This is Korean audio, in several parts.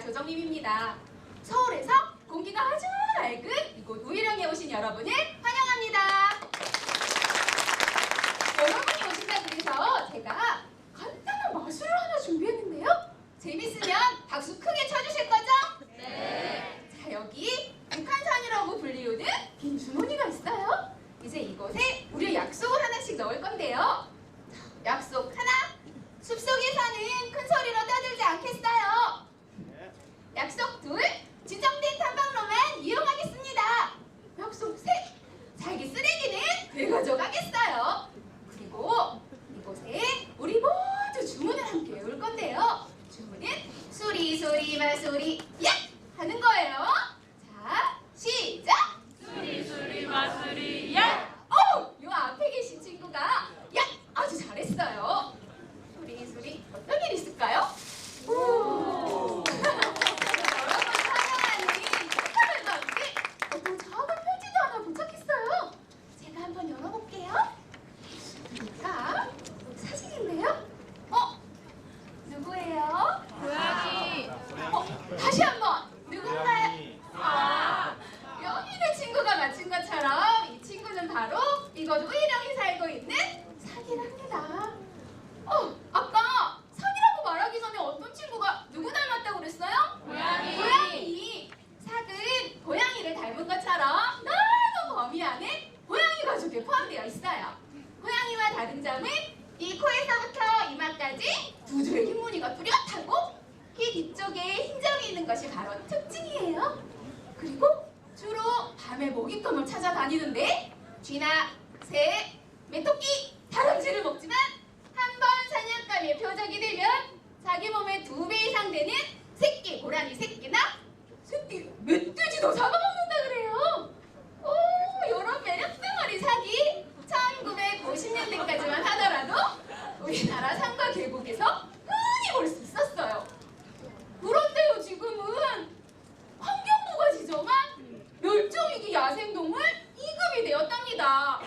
조정림입니다. 서울에서 공기가 아주 맑은 이곳 우일영에 오신 여러분을 환영합니다. 여러분이 오신다고 해서 제가 간단한 마술을 하나 준비했는데요. 재밌으면 박수 크게 쳐주실 거죠? 네. 자 여기 북한산이라고 불리우는 빈 주머니가 있어요. 이제 이곳에 우리 약속을 하나씩 넣을 건데요. 자, 약속 하나. 숲속에 사는 큰 소리로 떠들지 않겠어요. 약속 둘. 지정된 탐방로만 이용하겠습니다. 약속 셋. 자기 쓰레기는 되가져가겠어요. 그리고 이곳에 우리 모두 주문을 함께 외울 건데요. 주문은 수리 수리 마수리 야 하는 거예요. 자 시작. 수리 수리 마수리 야! 어, 요 앞에 계신 친구가 야 아주 잘했어요. 소리 소리 어떤 일 있을까요? 오. 여러분 사랑하는 축하들과 함께 어떤 작은 편지도 하나 도착했어요. 제가 한번 열어볼게요. 자, 사진인데요. 어, 누구예요? 고양이 어, 다시 한번 누군가요? 아, 여기 있는 친구가 맞힌 것처럼 이 친구는 바로 이곳 우일영이 살고 있는 사기랍니다. 어, 아까 사기라고 말하기 전에 어떤 친구가 누구 닮았다고 그랬어요? 고양이. 고양이. 삭은 고양이를 닮은 것처럼 너무 범위 안에 고양이 가족에 포함되어 있어요. 고양이와 다른 점은 이 코에서부터 이마까지 두 줄의 흰무늬가 뚜렷하고 귀 뒤쪽에 흰점이 있는 것이 바로 특징이에요. 그리고 주로 밤에 먹잇감을 찾아다니는데 쥐나 새, 메토끼, 다람쥐를 먹지만 한 번 사냥감의 표적이 되면 자기 몸의 두 배 이상 되는 새끼 고라니 새끼나 새끼 멧돼지도 잡아먹는다 그래요. 오 이런 매력 덩어리 사기 1950년대까지만 하더라도 우리나라 산과 계곡에서 흔히 볼 수 있었어요. 그런데요 지금은 환경부가 지정한 멸종위기 야생동물 2급이 되었답니다.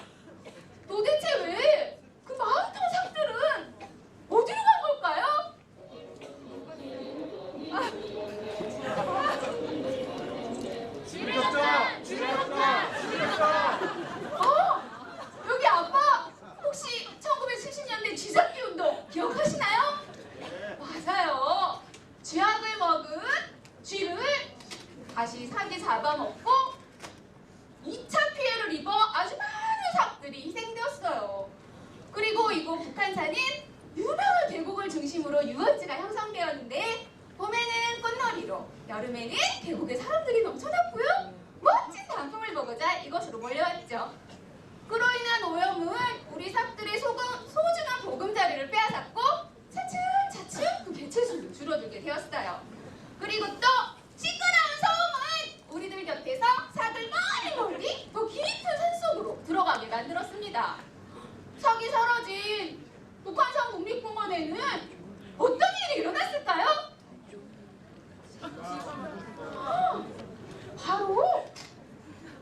도대체 왜 그 마흔통 삭들은 어디로 간 걸까요? 집에 갔다 집에 갔다 집에 갔다 어? 여기 아빠 혹시 1970년대 쥐잡기 운동 기억하시나요? 맞아요. 쥐약을 먹은 쥐를 다시 사기 잡아먹고 2차 피해를 입어 아주 많은 삭들이 희생되었어요. 그리고 이곳 북한산은 유명한 계곡을 중심으로 유원지가 형성되었는데 봄에는 꽃놀이로 여름에는 계곡에 사람들이 넘쳐났고요. 멋진 단풍을 보고자 이곳으로 몰려왔죠. 그로 인한 오염은 우리 삭들의 소금, 소중한 보금자리를 빼앗았고 차츰차츰 그 개체수도 줄어들게 되었어요. 그리고 또 시끄러운 소음은 우리들 곁에서 삭을 멀리 멀리 더 깊은 산속으로 들어가게 만들었습니다. 삭이 사라진 북한산 국립공원에는 어떤 일이 일어났을까요? 바로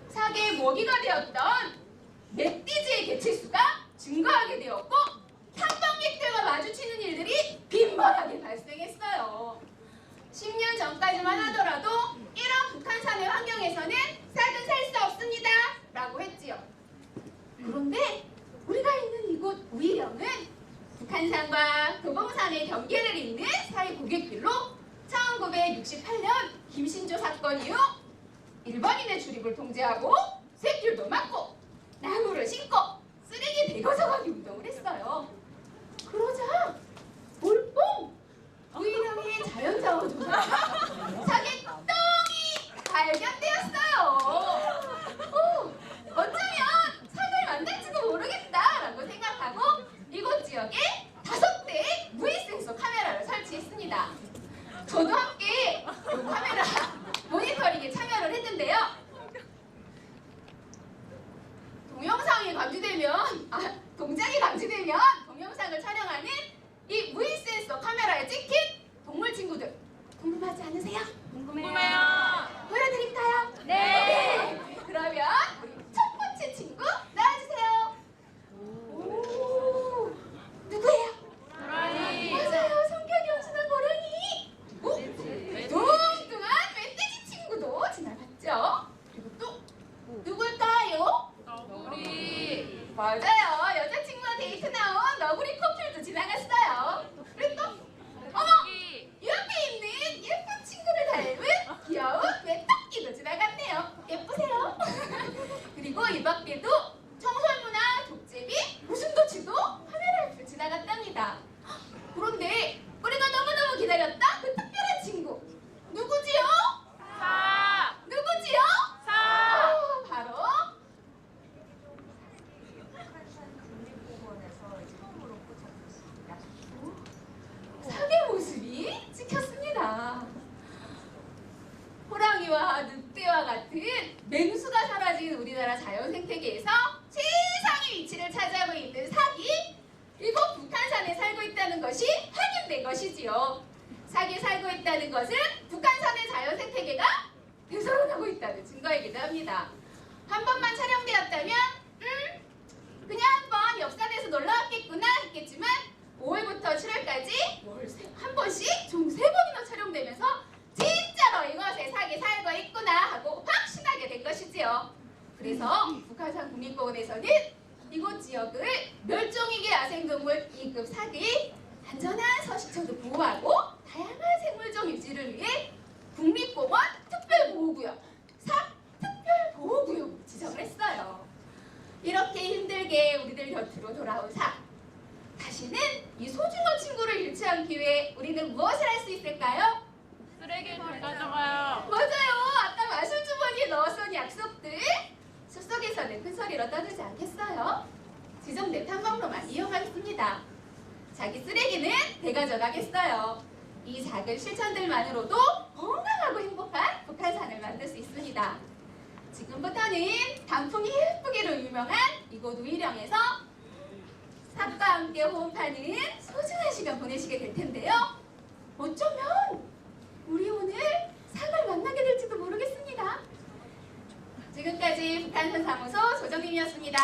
사계의 먹이가 되었던 멧돼지의 개체수가 증가하게 되었고 탐방객들과 마주치는 일들이 빈번하게 발생했어요. 10년 전까지만 하더라도 이런 북한산의 환경에서는 삭은 살 수 없습니다. 라고 했지요. 그런데 우리가 있는 이곳 우이령은 도봉산의 경계를 잇는 사이 고갯길로 1968년 김신조 사건 이후 일본인의 출입을 통제하고 쇳길도 막고 나무를 심고 아, 동작이 감지되면 동영상을 촬영하는 이 무인 센서 카메라에 찍힌 동물 친구들 궁금하지 않으세요? 궁금해요. 궁금해요. 보여드릴까요? 네. 오케이. 그러면 우리 첫 번째 친구 나와주세요. 오. 누구예요? 고라니. 맞아요. 성격이 엄청난 고라니. 오. 뚱뚱한 멧돼지 친구도 지나갔죠. 그리고 또 누굴까요? 너구리. 맞아요. 그리고 이 밖에도 청설모나 족제비, 웃음도치도 카메라 앞을 지나갔답니다. 그런데 우리가 너무너무 기다렸다 그 특별한 친구 누구지요? 사. 누구지요? 사. 아, 바로 사계 모습이 찍혔습니다. 호랑이와 늑대와 같은 맹수가 사라진 우리나라 자연 생태계에서 세상의 위치를 차지하고 있는 사기 이곳 북한산에 살고 있다는 것이 확인된 것이지요. 사기에 살고 있다는 것은 북한산의 자연 생태계가 되살아나고 있다는 증거이기도 합니다. 한 번만 촬영되었다면 음 그냥 한번 옆산에서 놀러 왔겠구나 했겠지만 5월부터 7월까지 한 번씩 총 세 번이나 촬영되면서 진짜로 이곳에 사기 살고 있구나 하고 확신하게 된 것이지요. 그래서 북한산 국립공원에서는 이곳 지역을 멸종위기 야생동물 2급 사기 안전한 서식처도 보호하고 다양한 생물종 유지를 위해 국립공원 특별보호구역 사 특별보호구역으로 지정을 했어요. 이렇게 힘들게 우리들 곁으로 돌아온 사 다시는 이 소중한 친구를 잃지 않기 위해 우리는 무엇을 할 수 있을까요? 쓰레기를 가져가요. 맞아요. 아까 마술 주머니에 넣었던 약속들 숲속에서는 큰 소리로 떠들지 않겠어요? 지정된 탐방로만 이용하겠습니다. 자기 쓰레기는 대가져가겠어요. 이 작은 실천들만으로도 건강하고 행복한 북한산을 만들 수 있습니다. 지금부터는 단풍이 예쁘기로 유명한 이곳 우이령에서 삭과 함께 호흡하는 소중한 시간 보내시게 될 텐데요. 어쩌면 우리 오늘 상을 만나게 될지도 모르겠습니다. 지금까지 북한산 사무소 조정님이었습니다.